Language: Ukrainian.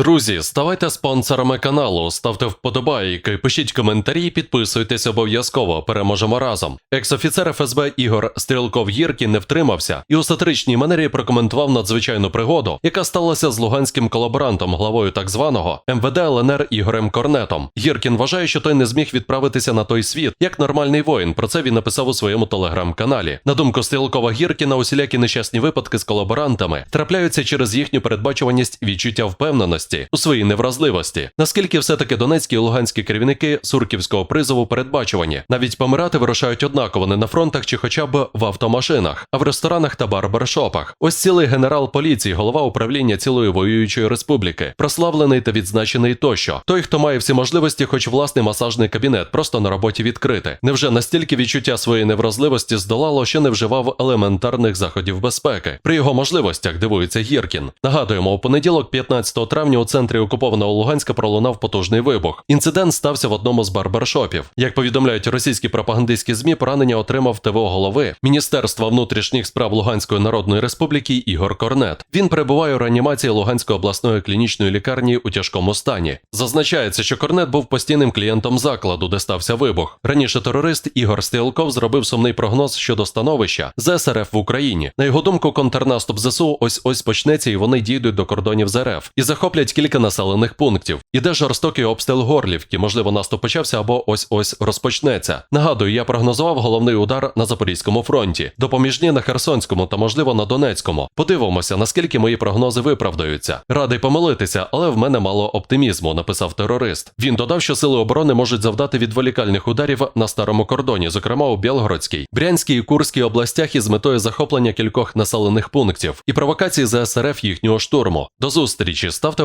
Друзі, ставайте спонсорами каналу, ставте вподобайки, пишіть коментарі, підписуйтесь обов'язково. Переможемо разом. Екс-офіцер ФСБ Ігор Стрілков Гіркін не втримався і у сатиричній манері прокоментував надзвичайну пригоду, яка сталася з луганським колаборантом, главою так званого МВД ЛНР Ігорем Корнетом. Гіркін вважає, що той не зміг відправитися на той світ як нормальний воїн. Про це він написав у своєму телеграм-каналі. На думку Стрілкова Гіркіна, усілякі нещасні випадки з колаборантами трапляються через їхню передбачуваність відчуття впевненості у своїй невразливості. Наскільки все-таки донецькі і луганські керівники сурківського призову передбачувані, навіть помирати вирушають однаково не на фронтах чи хоча б в автомашинах, а в ресторанах та барбершопах. Ось цілий генерал поліції, голова управління цілої воюючої республіки, прославлений та відзначений тощо. Той, хто має всі можливості, хоч власний масажний кабінет, просто на роботі відкрити. Невже настільки відчуття своєї невразливості здолало, що не вживав елементарних заходів безпеки? При його можливостях дивується Гіркін. Нагадуємо, у понеділок, 15 травня, у центрі окупованого Луганська пролунав потужний вибух. Інцидент стався в одному з барбершопів. Як повідомляють російські пропагандистські змі, поранення отримав ТВО голови Міністерства внутрішніх справ Луганської Народної Республіки Ігор Корнет. Він перебуває у реанімації Луганської обласної клінічної лікарні у тяжкому стані. Зазначається, що Корнет був постійним клієнтом закладу, де стався вибух. Раніше терорист Ігор Стрілков зробив сумний прогноз щодо становища ЗСРФ в Україні. На його думку, контрнаступ ЗСУ ось ось почнеться, і вони дійдуть до кордонів з РФ і захоплять кілька населених пунктів. Іде жорстокий обстріл Горлівки. Можливо, наступ почався або ось ось розпочнеться. Нагадую, я прогнозував головний удар на Запорізькому фронті, допоміжні на Херсонському та можливо на Донецькому. Подивимося, наскільки мої прогнози виправдаються. Радий помилитися, але в мене мало оптимізму, написав терорист. Він додав, що сили оборони можуть завдати відволікальних ударів на старому кордоні, зокрема у Білгородській, Брянській і Курській областях із метою захоплення кількох населених пунктів і провокації ЗСРФ їхнього штурму. До зустрічі ставте